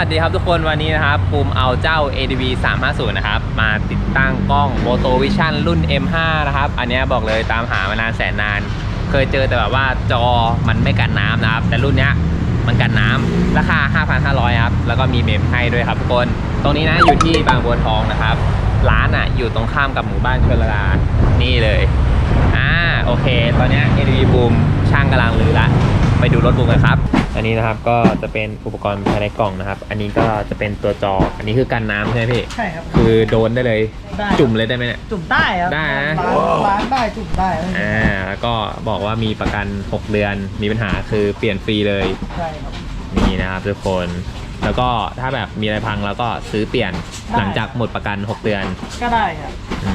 วัสดีครับทุกคนวันนี้นะครับภูมเอาเจ้า ADV 350 นะครับ มาติดตั้งกล้อง Moto Vision รุ่น M5 นะครับ อันนี้บอกเลยตามหามานานแสนนาน เคยเจอแต่แบบว่าจอมันไม่กันน้ำนะครับ แต่รุ่นนี้มันกันน้ำราคา 5,500 ครับ แล้วก็มีเมมให้ด้วยครับทุกคน ตรงนี้นะอยู่ที่บางบัวทองนะครับ ร้านอะอยู่ตรงข้ามกับหมู่บ้านชลดานี่เลยอ่าโอเค ตอนนี้ ADV Boom ช่างกำลังลือละ ไปดูรถบูมกันครับ อันนี้นะครับก็จะเป็นอุปกรณ์ภายในกล่องนะครับ อันนี้ก็จะเป็นตัวจอ อันนี้คือกันน้ำใช่ไหมพี่ ใช่ครับ คือโดนได้เลย ได้จุ่มเลยได้ไหมเนี่ย จุ่มได้ครับได้นะล้างล้างได้จุ่มได้อ่าแล้วก็บอกว่ามีประกัน 6 เดือน มีปัญหาคือเปลี่ยนฟรีเลย ใช่ครับ นี่นะครับทุกคน แล้วก็ถ้าแบบมีอะไรพังแล้วก็ซื้อเปลี่ยนได้ หลังจากหมดประกัน 6 เดือน ก็ได้ครับอื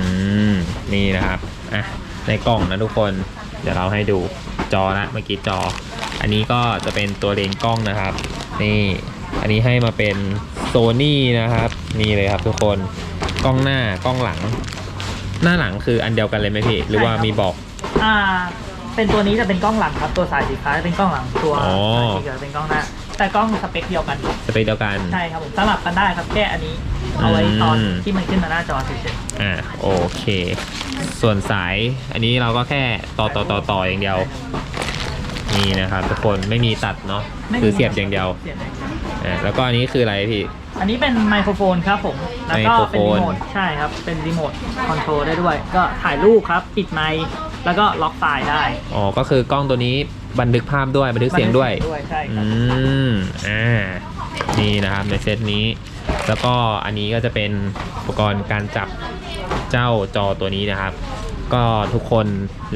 ม นี่นะครับ อะ ในกล่องนะทุกคน เดี๋ยวเราให้ดูจอละเมื่อกี้จอ อันนี้ก็จะเป็นตัวเลนส์กล้องนะครับ นี่อันนี้ให้มาเป็นโซนี่นะครับ นี่เลยครับทุกคนกล้องหน้ากล้องหลัง หน้าหลังคืออันเดียวกันเลยไหมพี่ หรือว่ามีบอก อ่า เป็นตัวนี้จะเป็นกล้องหลังครับ ตัวสายสีฟ้าจะเป็นกล้องหลังตัวอ๋อ สายสีเขียวเป็นกล้องหน้า แต่กล้องสเปคเดียวกันสเปคเดียวกัน ใช่ครับผมสลับกันได้ครับแค่อันนี้ เอาไว้ตอนอืม ที่มันขึ้นมาหน้าจอเฉยอ่าโอเค ส่วนสายอันนี้เราก็แค่ต่อต่อต่อต่ออย่างเดียว นี่นะครับทุกคนไม่มีตัดเนาะๆไม่มี คือเสียบอย่างเดียวเสียบอย่างเดียวอ่าแล้วก็อันนี้คืออะไรพี่ อันนี้เป็นไมโครโฟนครับผม แล้วก็เป็นไมโครโฟนรีโมท ใช่ครับ เป็นรีโมทคอนโทรลได้ด้วย ก็ถ่ายรูปครับ ปิดไมค์ แล้วก็ล็อกไฟล์ได้อ๋อ ก็คือกล้องตัวนี้บันทึกภาพด้วยบันทึกเสียงด้วยด้วยใช่คอืรับม อ่า นี่นะครับในเซตนี้ แล้วก็อันนี้ก็จะเป็นอุปกรณ์การจับเจ้าจอตัวนี้นะครับ ก็ทุกคน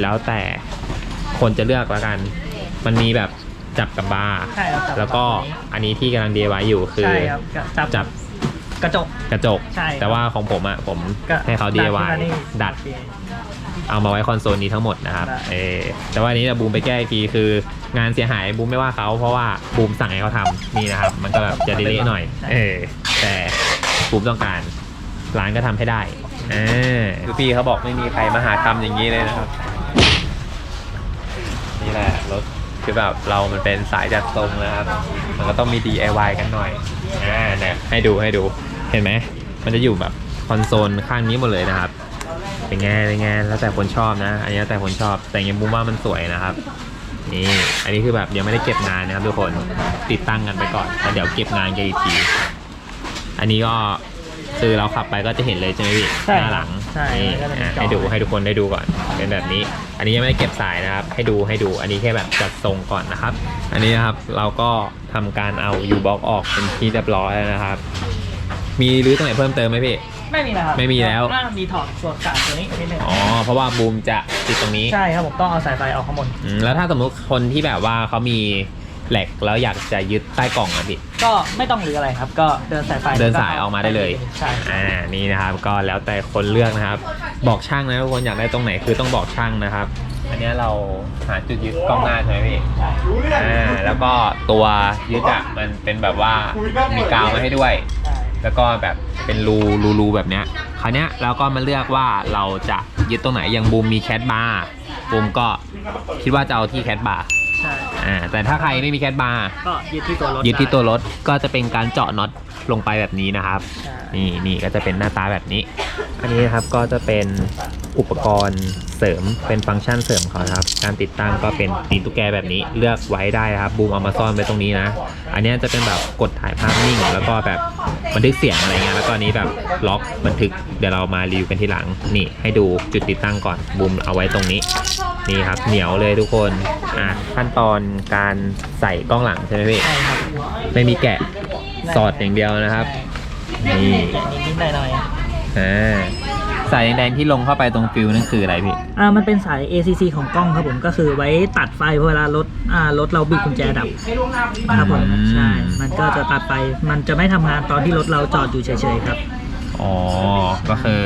แล้วแต่คนจะเลือกแล้วกัน มันมีแบบจับกับบาร์ใช่ครับจับแล้วก็อันนี้ที่กำลัง DIY อยู่คือ ใช่ครับจับจับกระจก กระจก ใช่ครับ แต่ว่าของผมอะผมก็ให้เขา DIY ขึ้นมานี่ดัด โอเค เอามาไว้คอนโซลนี้ทั้งหมดนะครับ ได้ เออแต่ว่าอันนี้บูมไปแก้อีกทีคืองานเสียหายบูมไม่ว่าเขาเพราะว่าบูมสั่งให้เขาทำนี่นะครับ มันก็แบบจะดีเลยหน่อย เออแต่บูมต้องการร้านก็ทำให้ได้เออคือพี่เขาบอกไม่มีใครมาหาทำอย่างนี้เลยนะครับ นี่แหละรถ คือแบบเรามันเป็นสายจัดทรงนะครับ มันก็ต้องมี DIY กันหน่อย อ่าเนี่ยให้ดูให้ดู เห็นไหม มันจะอยู่แบบคอนโซลข้างนี้หมดเลยนะครับ เป็นไงเป็นไงแล้วแต่คนชอบนะ อันนี้แล้วแต่คนชอบ แต่ยังบูมว่ามันสวยนะครับ นี่ อันนี้คือแบบยังไม่ได้เก็บงานนะครับทุกคน ติดตั้งกันไปก่อนแล้วเดี๋ยวเก็บงานกันอีกที อันนี้ก็ คือเราขับไปก็จะเห็นเลยใช่ไหมพี่ใช่หน้าหลังใช่นี่แล้วก็จะมีอะจอ ให้ดูให้ทุกคนได้ดูก่อน เป็นแบบนี้ อันนี้ยังไม่ได้เก็บสายนะครับ ให้ดูให้ดู อันนี้แค่แบบจัดทรงก่อนนะครับ อันนี้นะครับเราก็ทำการเอา U box ออกเป็นที่เรียบร้อยแล้วนะครับ มีรื้อตรงไหนเพิ่มเติมไหมพี่ ไม่มีนะครับไม่มีแล้ว อ่ามีถอดส่วนกลางตัวนี้นิดนึงอ๋อ เพราะว่าบูมจะติดตรงนี้ ใช่ครับผมต้องเอาสายไฟออกข้างบน อืมแล้วถ้าสมมติคนที่แบบว่าเขามี แหลกแล้วอยากจะยึดใต้กล่องอะพี่ ก็ไม่ต้องหรืออะไรครับ ก็เดินสายไฟเดินสายออกมาได้เลย ใช่อ่า นี่นะครับ ก็แล้วแต่คนเลือกนะครับ บอกช่างนะทุกคนอยากได้ตรงไหนคือต้องบอกช่างนะครับ อันเนี้ยเราหาจุดยึดกล้องหน้าใช่ไหมพี่อ่า แล้วก็ตัวยึดอะมันเป็นแบบว่ามีกาวมาให้ด้วยใช่แล้วก็แบบเป็นรูรูรูแบบเนี้ย คราวเนี้ยเราก็มาเลือกว่าเราจะยึดตรงไหน อย่างบูมมีแคทบาร์บูมก็คิดว่าจะเอาที่แคทบาร์ ใช่อ่าแต่ถ้าใครไม่มีแคทบาร์ก็ยึดที่ตัวรถยึดที่ไตัวรถก็จะเป็นการเจาะน็อตลงไปแบบนี้นะครับ ใช่นี่นี่ก็จะเป็นหน้าตาแบบนี้ อันนี้นะครับก็จะเป็นอุปกรณ์เสริมเป็นฟังก์ชันเสริมเขานะครับ การติดตั้งก็เป็นตีนตุ๊กแกแบบนี้เลือกไว้ได้นะครับบูมเอามาซ่อนไว้ตรงนี้นะ อันเนี้ยจะเป็นแบบกดถ่ายภาพนิ่ง แล้วก็แบบบันทึกเสียงอะไรเงี้ยแล้วก็อันนี้แบบล็อกบันทึกเดี๋ยวเรามารีวิวกันทีหลังนี่ให้ดูจุดติดตั้งก่อนบูมเอาไว้ตรงนี้ นี่ครับเหนียวเลยทุกคนอะขั้นตอนการใส่กล้องหลังใช่ไหมพี่ใช่ครับไม่มีแกะสอดอย่างเดียวนะครับนี่แกะนิดๆหน่อยอ่าสายแดงๆที่ลงเข้าไปตรงฟิวนั่นคืออะไรพี่ๆอ่า มันเป็นสาย ACC ของกล้องครับผม ก็คือไว้ตัดไฟเวลารถ อ่ารถเราบิดกุญแจดับครับผมอืมใช่ มันก็จะตัดไฟมันจะไม่ทำงานตอนที่รถเราจอดอยู่เฉยๆครับ อ๋อ ก็คือ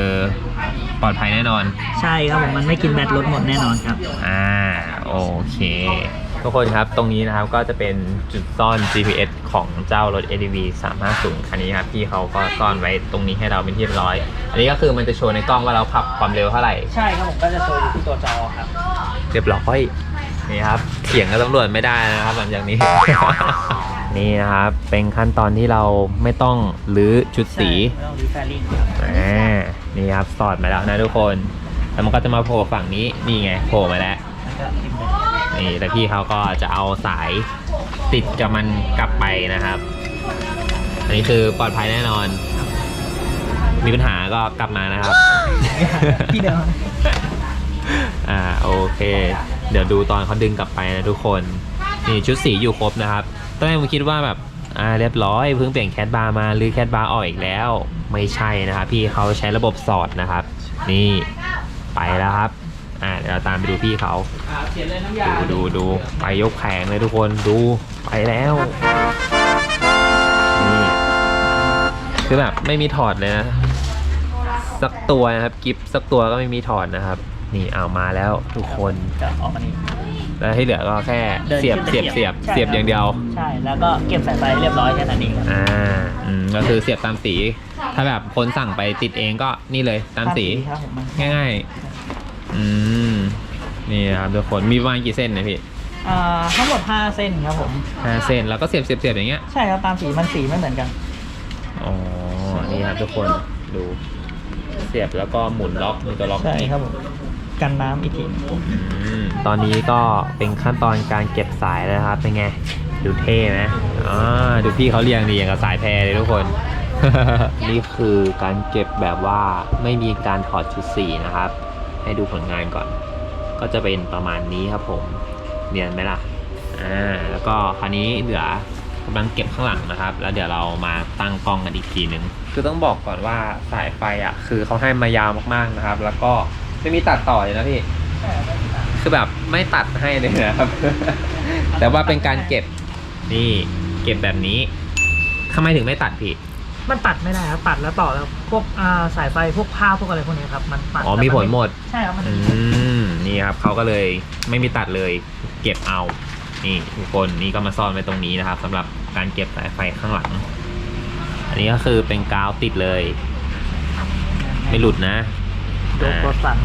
ปลอดภัยแน่นอน ใช่ครับผมมันไม่กินแบตรถหมดแน่นอนครับ อ่าโอเค ทุกคนครับตรงนี้นะครับก็จะเป็นจุดซ่อน GPS ของเจ้ารถ ADV 350คันนี้ครับพี่เขาก็ซ่อนไว้ตรงนี้ให้เราเป็นที่เรียบร้อย อันนี้ก็คือมันจะโชว์ในกล้องว่าเราขับความเร็วเท่าไหร่ ใช่ครับผมก็จะโชว์อยู่ที่ตัวจอครับ เรียบร้อยนี่ครับเถียงกับตำรวจไม่ได้นะครับหลังจากนี้ นี่นะครับ เป็นขั้นตอนที่เราไม่ต้องรื้อชุดสีใช่ไม่ต้องรีแฟริ่งครับอ่านี่ครับสอดมาแล้วนะทุกคน แล้วมันก็จะมาโผล่ฝั่งนี้นี่ไงโผล่มาแล้ว แล้วก็พิมพ์เลยนี่แต่พี่เขาก็จะเอาสายติดกับมันกลับไปนะครับ อันนี้คือปลอดภัยแน่นอน มีปัญหาก็กลับมานะครับที่เดิมอ่าโอเค เดี๋ยวดูตอนเขาดึงกลับไปนะทุกคน นี่ชุดสีอยู่ครบนะครับต อนแรกผมคิดว่าแบบอ่าเรียบร้อยเพิ่งเปลี่ยนแคดบาร์มาหรือแคดบาร์ออกอีกแล้ว ไม่ใช่นะครับพี่เขาใช้ระบบสอดนะครับ นี่ไปแล้วครับอ่าเดี๋ยวเราตามไปดูพี่เขาดูดูดูไปยกแผงเลยทุกคนดูไปแล้วนี่คือแบบไม่มีถอดเลยนะสักตัวนะครับกิฟสักตัวก็ไม่มีถอดนะครับ นี่เอามาแล้วทุกคนจะออกมานี่ แล้วที่เหลือก็แค่ดินเสียบขึ้นเสียบไปเสียบใช่ เสียบอย่างเดียว ใช่แล้วก็เก็บสายไฟเรียบร้อยแค่นั้นเองครับอ่าอืมก็คือเสียบตามสี ถ้าแบบคนสั่งไปติดเองก็นี่เลยตามสี ครับผมมันง่ายๆ อืม นี่นะครับทุกคน มีประมาณกี่เส้นนะพี่อ่าทั้งหมด5เส้นครับผมห้าเส้น แล้วก็เสียบเสียบเสียบอย่างเงี้ย ใช่ครับตามสีมันสีไม่เหมือนกัน อ๋อ นี่ครับทุกคน ดู เสียบแล้วก็หมุนล็อกมีตัวล็อกใช่นี่ครับผม กันน้ำอีกทีหนึ่งอืมตอนนี้ก็เป็นขั้นตอนการเก็บสายแล้วนะครับ เป็นไง ดูเท่ไหมอ่าดูพี่เขาเรียงดีอย่างกับสายแพรเลยทุกคน นี่คือการเก็บแบบว่าไม่มีการถอดชุดสีนะครับ ให้ดูผลงานก่อน ก็จะเป็นประมาณนี้ครับผมเนียนไหมล่ะอ่าแล้วก็คราวนี้เหลือกำลังเก็บข้างหลังนะครับ แล้วเดี๋ยวเรามาตั้งกล้องกันอีกทีนึงคือต้องบอกก่อนว่าสายไฟอะคือเขาให้มายาวมากๆนะครับ แล้วก็ ไม่มีตัดต่อเลยนะพี่คือแบบไม่ตัดให้เลยนะครับ แต่ว่าเป็นการเก็บ นี่ เก็บแบบนี้ทำไมถึงไม่ตัดพี่ มันตัดไม่ได้ครับตัดแล้วต่อแล้วพวกอ่าสายไฟพวกผ้าพวกอะไรพวกนี้ครับมันตัดอ๋อแล้วมีผลนไหมด ใช่ครับมันอืม นี่ครับเขาก็เลยไม่มีตัดเลย เก็บเอา นี่ทุกคนนี่ก็มาซ่อนไว้ตรงนี้นะครับสำหรับการเก็บสายไฟข้างหลัง อันนี้ก็คือเป็นกาวติดเลย ไม่หลุดนะ โดนตัวสั่น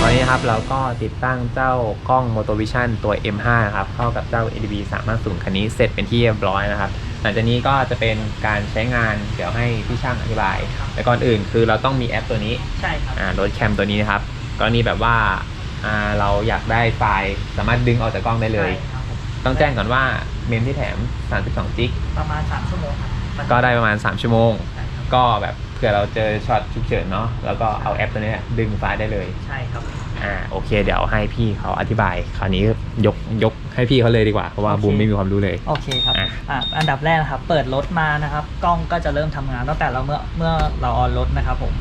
ตอนนี้ครับเราก็ติดตั้งเจ้ากล้อง Moto Vision ตัว M5 นะครับ เข้ากับเจ้า ADB 350คันนี้เสร็จเป็นที่เรียบร้อยนะครับ หลังจากนี้ก็จะเป็นการใช้งานเดี๋ยวให้พี่ช่างอธิบาย แต่ก่อนอื่นคือเราต้องมีแอปตัวนี้ใช่ครับอ่ารถแคมตัวนี้นะครับกรณีแบบว่าอ่าเราอยากได้ไฟล์สามารถดึงออกจากกล้องได้เลยใช่ครับผมต้องแจ้งก่อนว่าเมมที่แถม 32 จิกประมาณ 3 ชั่วโมงครับมันก็ได้ประมาณ 3 ชั่วโมงใช่ครับก็แบบ เผื่อเราเจอช็อตฉุกเฉินเนาะแล้วก็เอาแอปตัวนี้ดึงไฟล์ได้เลยใช่ครับ อ่าโอเค เดี๋ยวให้พี่เขาอธิบาย คราวนี้ยกยกให้พี่เขาเลยดีกว่าเพราะว่าโอเค บูมไม่มีความรู้เลย โอเคครับอะ อะอันดับแรกนะครับ เปิดรถมานะครับ กล้องก็จะเริ่มทำงานตั้งแต่เราเมื่อเมื่อเราออนรถนะครับผม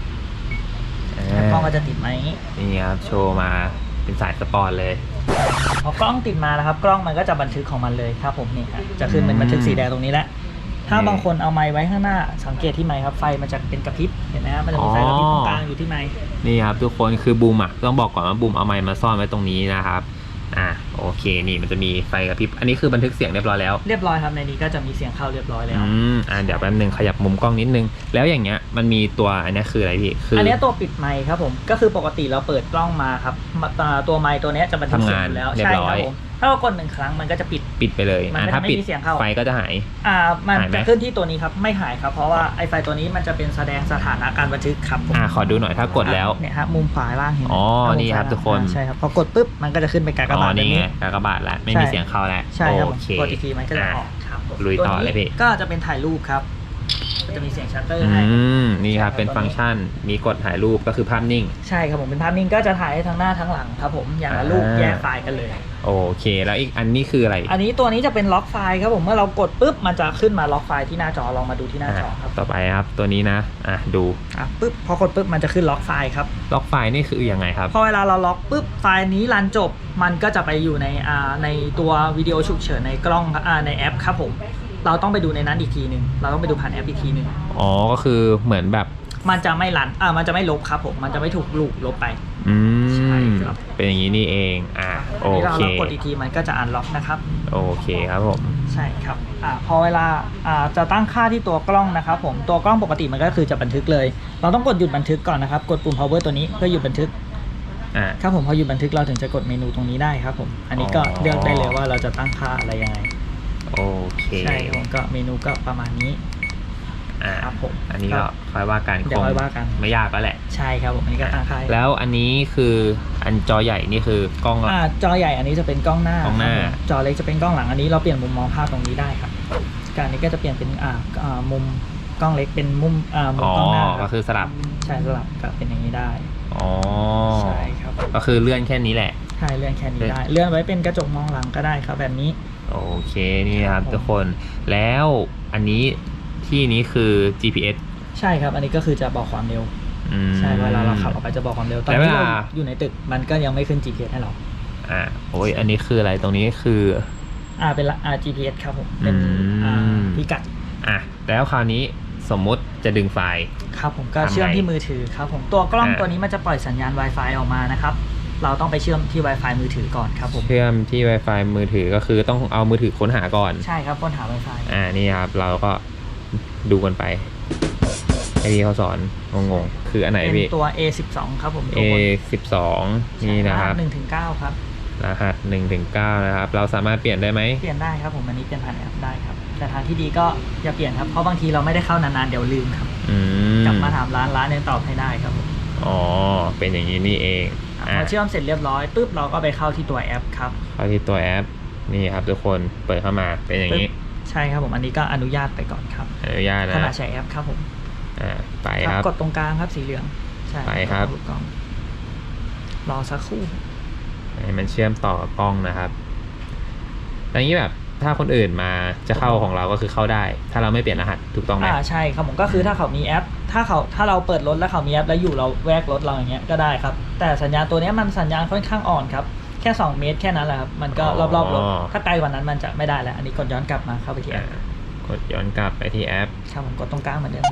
อ่ากล้องก็จะติดมาอย่างนี้ นี่ครับโชว์มาเป็นสายสปอร์ตเลย พอกล้องติดมานะครับ กล้องมันก็จะบันทึกของมันเลยครับผมนี่ครับจะขึ้นเป็นบันทึกสีแดงตรงนี้แหละ ถ้านี่บางคนเอาไม้ไว้ข้างหน้า สังเกตที่ไม้ครับไฟมันจะเป็นกระพริบเห็นไหมครับมันจะมีไฟกระพริบตรงกลางอยู่ที่ไม้นี่ครับทุกคนคือบูมอะต้องบอกก่อนว่าบูมเอาไมค์มาซ่อนไว้ตรงนี้นะครับอ่าโอเคนี่มันจะมีไฟกระพริบอันนี้คือบันทึกเสียงเรียบร้อยแล้วเรียบร้อยครับในนี้ก็จะมีเสียงเข้าเรียบร้อยแล้วอืมอ่าเดี๋ยวแป๊บนึงขยับมุมกล้องนิดนึง แล้วอย่างเงี้ยมันมีตัวอันเนี้ยคืออะไรพี่คืออัอันเนี้ยตัวปิดไมค์ครับผมก็คือปกติเราเปิดกล้องมาครับมาอ่าตัวไมค์ตัวเนี้ยจะบันทึกเสียงอยู่แล้วทำงานเรียบใช่ร้คอรัยบผม ถ้าเรากดหนึ่งครั้งมันก็จะปิด ปิดไปเลยมันอ่าไม่ถ้าปิดไม่มีเสียงเข้า ไฟก็จะหาย อ่ามันหายไหม จะขึ้นที่ตัวนี้ครับไม่หายครับ เพราะว่าไอไฟตัวนี้มันจะเป็นแสดงสถานะการบันทึกครับผมอ่าขอดูหน่อยถ้ากดแล้ว เนี่ยฮะมุมขวาล่างเห็นไหมอ๋อมุมนี่ครับซ้ายทุกคนอ่าใช่ครับพอกดปุ๊บมันก็จะขึ้นเป็นกากอ๋บาอทแบบนี่ไงนี้ กากบาทแล้วไม่ใช่มีเสียงเข้าแล้วใช่ครับโอผมเคกดอีกทีมันก็จะออกครับผมลุยต่อวนี้เลยพี่ ก็จะเป็นถ่ายรูปครับ ก็จะมีเสียงชัตเตอร์อืให้มนี่ครับ เป็นฟังก์ชันมีกดถ่ายรูปก็คือภาพนิ่ง ใช่ครับผมเป็นภาพนิ่งก็จะถ่ายให้ทั้งหน้าทั้งหลังครับผมอย่างละรูปอ่า แยกไฟล์กันเลย โอเค แล้วอีกอันนี้คืออะไรอันนี้ตัวนี้จะเป็นล็อกไฟล์ครับผมเมื่อเรากดปุ๊บมันจะขึ้นมาล็อกไฟล์ที่หน้าจอลองมาดูที่หน้าจอครับต่อไปครับ ตัวนี้นะ อะดูอะปุ๊บพอกดปุ๊บมันจะขึ้นล็อกไฟล์ครับล็อกไฟล์นี่คือยังไงครับ พอเวลาเราล็อกปุ๊บไฟล์นี้รันจบ มันก็จะไปอยู่ในอ่าในตัววิดีโอฉุกเฉินในกล้องอ่าในแอปครับผม เราต้องไปดูในนั้นอีกทีหนึ่งเราต้องไปดูผ่านแอปอีกทีหนึ่งอ๋อก็คือเหมือนแบบ มันจะไม่รันอ่ามันจะไม่ลบครับผมมันจะไม่ถูกลูกลบไป อืใช่ม ครับ เป็นอย่างนี้นี่เอง อะ โอนี่เราเคเรากดอีกทีมันก็จะอันล็อกนะครับ โอเคครับผม ใช่ครับอ่าพอเวลาอ่าจะตั้งค่าที่ตัวกล้องนะครับผมตัวกล้องปกติมันก็คือจะบันทึกเลย เราต้องกดหยุดบันทึกก่อนนะครับ กดปุ่ม power ตัวนี้เพื่อหยุดบันทึกอะ ครับผมพอหยุดบันทึกเราถึงจะกดเมนูตรงนี้ได้ครับผม อันนี้ก็อ๋อ เลือกได้เลยว่าเราจะตั้งค่าอะไรยังไง โอเค ใช่ครับผมก็เมนูก็ประมาณนี้อ่าครับผมอันนี้ก็ค่อยว่ากันเดี๋ยวค่อยว่ากันไม่ยากก็แหละ ใช่ครับผมอันนี้ก็ตั้งค่ายแล้วอันนี้คืออันจอใหญ่นี่คือกล้องละอ่าจอใหญ่อันนี้จะเป็นกล้องหน้ากล้องหน้าครับผมจอเล็กจะเป็นกล้องหลังอันนี้เราเปลี่ยนมุมมองภาพตรงนี้ได้ครับ การนี้ก็จะเปลี่ยนเป็นอ่าอ่ามุมกล้องเล็กเป็นมุมอ่ามุมอ๋อกล้องหน้าก็คือสลับใช่สลับกับเป็นอย่างนี้ได้อ๋อใช่ครับก็คือเลื่อนแค่นี้แหละใช่เลื่อนแค่นี้ได้ เลื่อนไว้เป็นกระจกมองหลังก็ได้ครับแบบนี้ โอเคนี่นะครับครับผมทุกคนแล้วอันนี้ที่นี้คือ GPS ใช่ครับ อันนี้ก็คือจะบอกความเร็วอืม ใช่เวลาเราขับออกไปจะบอกความเร็วตอนแล้วเวนี้ลาเราอยู่ในตึกมันก็ยังไม่ขึ้น GPS ให้เราอ่าโอ้ยอันนี้คืออะไรตรงนี้คือ อ่าเป็นละอ่า GPS ครับผมเป็นอืม อ่าพิกัดอะแล้วคราวนี้สมมุติจะดึงไฟล์ ครับผมก็ทำไงเชื่อมที่มือถือครับผมตัวกล้องอ่า ตัวนี้มันจะปล่อยสัญญาณ Wi-Fi ออกมานะครับ เราต้องไปเชื่อมที่ Wi-Fi มือถือก่อนครับผม เชื่อมที่ Wi-Fi มือถือก็คือต้องเอามือถือค้นหาก่อน ใช่ครับค้นหา Wi-Fi อ่านี่ครับ เราก็ดูกันไปไอ้ที่เขาสอนงงๆคืออันไหนเป็นพี่ตัว A12 ครับผม A สิบสองนี่นะครับหนึ่งถึงเก้าครับ รหัสหนึ่งถึงเก้านะครับ เราสามารถเปลี่ยนได้ไหม เปลี่ยนได้ครับผมอันนี้เปลี่ยนผ่านแอปได้ครับ แต่ทางที่ดีก็อย่าเปลี่ยนครับ เพราะบางทีเราไม่ได้เข้านานๆเดี๋ยวลืมครับ อืมกลับมาถามร้านร้านเนี่ยตอบให้ได้ครับผม อ๋อ เป็นอย่างนี้นี่เอง พอะอเชื่อมเสร็จเรียบร้อยปุ๊บเราก็ไปเข้าที่ตัวแอปครับ เข้าที่ตัวแอปนี่ครับทุกคนเปิดเข้ามาเป็นอย่างนี้ใช่ครับผมอันนี้ก็อนุญาตไปก่อนครับ อนุญาตขนะณะใช้แอปครับผมอ่าไปคครัรับบกดตรงกลางครับสีเหลืองใช่ไปครับถูกต้องรอสักครู่ให้มันเชื่อมต่อกับกล้องนะครับอย่างนี้แบบถ้าคนอื่นมาจะเข้าของเราก็คือเข้าได้ ถ้าเราไม่เปลี่ยนรหัสถูกต้องไหมอ่าใช่ครับผมก็คือถ้าเขามีแอป ถ้าเขาถ้าเราเปิดรถแล้วเขามีแอปแล้วอยู่เราแวกรถเราอย่างเงี้ยก็ได้ครับ แต่สัญญาณตัวเนี้ยมันสัญญาณค่อนข้างอ่อนครับ แค่ 2 เมตรแค่นั้นแหละครับ มันก็รอบๆรถถ้าไกลกว่านั้นมันจะไม่ได้แล้ว อันนี้กดย้อนกลับมาเข้าไปที่แออ่าปกดย้อนกลับไปที่แอปครับผมกดตรงกลางเหมือนเดิม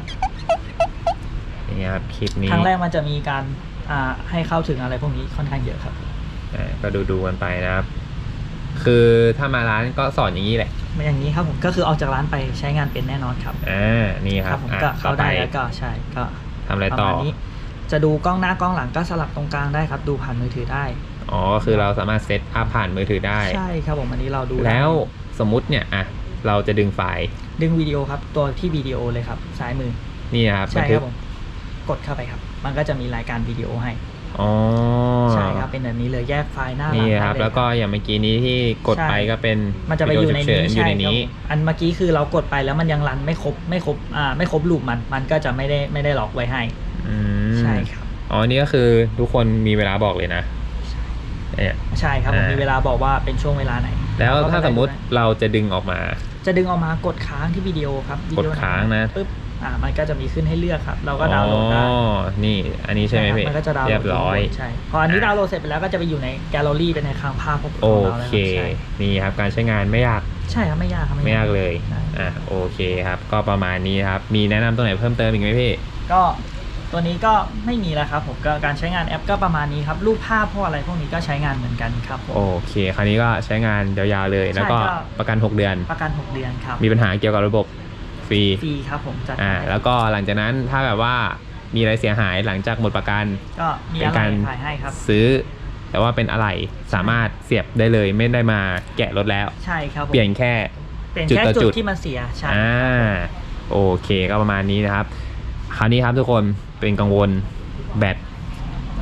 นี่ครับคลิปนี้ครั้งแรกมันจะมีการอ่าให้เข้าถึงอะไรพวกนี้ค่อนข้างเยอะครับอ่าก็ดูดูๆกันไปนะครับ คือถ้ามาร้านก็สอนอย่างนี้แหละ ไม่อย่างนี้ครับผมก็คือออกจากร้านไปใช้งานเป็นแน่นอนครับอ่านี่ครับผมอะก็เข้าได้ต่อปแล้วก็ใช่ก็ทำอะไรประต่อ มาณนี้ จะดูกล้องหน้ากล้องหลังก็สลับตรงกลางได้ครับ ดูผ่านมือถือได้ อ๋อก็คือเราสามารถเซตอัพผ่านมือถือได้ ใช่ครับผมอันนี้เราดูแล้วสมมุติเนี่ย อะ เราจะดึงไฟล์ดึงวิดีโอครับ ตัวที่วิดีโอเลยครับซ้ายมือ นี่นะครับบัใช่นคทึรักบผม กดเข้าไปครับ มันก็จะมีรายการวิดีโอให้ อ๋อใช่ครับเป็นแบบนี้เลยแยกไฟล์หน้าหลังนี่ได้ครับเย แล้วก็อย่างเมื่อกี้นี้ที่กดใช่ ไปก็เป็นมันจะไปอยู่ในวิดีโฉุกเฉินี้อยู่ใช่ในครับนี้ผมอันเมื่อกี้คือเรากดไปแล้วมันยังรันไม่ครบไม่ครบอ่าไม่ครบลูปมัน มันก็จะไม่ได้ไม่ได้ล็อกไว้ให้ อืมใช่ครับ อ๋อนี่ก็คือทุกคนมีเวลาบอกเลยนะเนี่ย ใช่ครับผมอ่ามี มีเวลาบอกว่าเป็นช่วงเวลาไหน แล้วเรก็ถ้าไได้สมมุติดูเราจะดึงออกมา จะดึงออกมากดค้างที่วิดีโอครับวิกดดีโอไหค้างนะ ปึ๊บ อ่ามันก็จะมีขึ้นให้เลือกครับ เราก็ดาวน์โหลดได้อ๋อนี่อันนี้ใช่ไหมครับพี่มันก็จะดาวน์โหลเรียดบร้อยใช่พออันนี้อ่าดาวน์โหลดเสร็จไปแล้วก็จะไปอยู่ในแกลเลอรี่เป็นในคลังภาพของโอเราแล้วเคใช่นี่ครับการใช้งานไม่ยากใช่ครับไม่ยากครับไม่ยากเลยใช่อะโอเคครับ ก็ประมาณนี้ครับ มีแนะนำตัวไหนเพิ่มเติมอีกไหมพี่ก็ตัวนี้ก็ไม่มีแล้วครับผมก็การใช้งานแอปก็ประมาณนี้ครับ รูปภาพพวกอะไรพวกนี้ก็ใช้งานเหมือนกันครับผมโอเค คราวนี้ก็ใช้งานยาวๆเลย แล้วก็ใช่ก็ประกัน 6 เดือนประกัน 6 เดือนครับมีปัญหาเกี่ยวกับระบบ ฟรีฟรีครับผมจัดอ่าให้แล้วก็หลังจากนั้นถ้าแบบว่ามีอะไรเสียหายหลังจากหมดประกันก็มีเป็นอะไรการถ่ายให้ครับ ซื้อ แต่ว่าเป็นอะไรสามารถเสียบได้เลยไม่ได้มาแกะรถแล้วใช่ครับผมเปลี่ยนแค่เปลี่ยนจุดแค่ต่อจุจุดดที่มันเสียใช่อ่าโอเคก็ประมาณนี้นะครับ คราวนี้ครับทุกคนเป็นกังวลแบต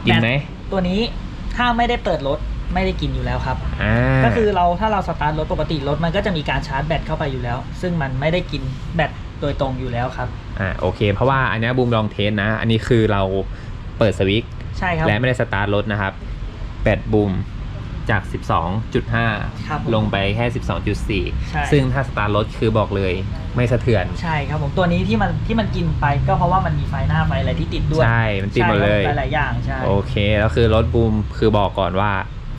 กินไหมตัวนี้ถ้าไม่ได้เปิดรถ ไม่ได้กินอยู่แล้วครับ อ่าก็คือเราถ้าเราสตาร์ทรถปกติรถมันก็จะมีการชาร์จแบตเข้าไปอยู่แล้ว ซึ่งมันไม่ได้กินแบตโดยตรงอยู่แล้วครับ อ่าโอเค เพราะว่าอันเนี้ยบูมลองเทสนะ อันนี้คือเราเปิดสวิตช์ใช่ครับ และไม่ได้สตาร์ทรถนะครับแบตบูมจาก ครับผม12.5 ลงไปแค่ ใช่ 12.4 ซึ่งถ้าสตาร์ทรถคือบอกเลยไม่สะเทือน ใช่ครับผมตัวนี้ที่มันที่มันกินไปก็เพราะว่ามันมีไฟหน้าไฟอะไรที่ติดด้วยใช่มันติดหมดเลย ใช่ครับหลายๆอย่างใช่ โอเค แล้วคือรถบูมคือบอกก่อนว่า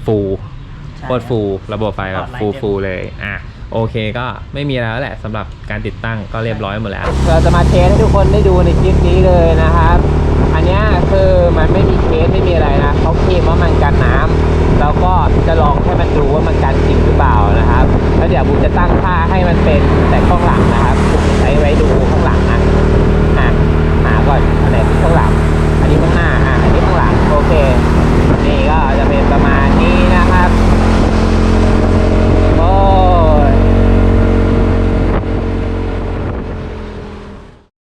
ฟูโคตรฟูระบบไฟแบบฟูฟูเลยอะโอเคก็ไม่มีแล้วแหละสำหรับการติดตั้งก็เรียบร้อยหมดแล้ว เราจะมาเทสให้ทุกคนได้ดูในคลิปนี้เลยนะครับ อันนี้คือมันไม่มีเคสไม่มีอะไรนะเขาเคลมว่ามันกันน้ำแล้วก็จะลองให้มันดูว่ามันกันจริงหรือเปล่านะครับ แล้วเดี๋ยวบูจะตั้งค่าให้มันเป็นแต่ข้างหลังนะครับผมใช้ไว้ดูข้างหลังนะอะหาก่อนอันไหนข้างหลัง อันนี้ข้างหน้าอะอันนี้ข้างหลังโอเค ก็จะเป็นประมาณนี้นะครับ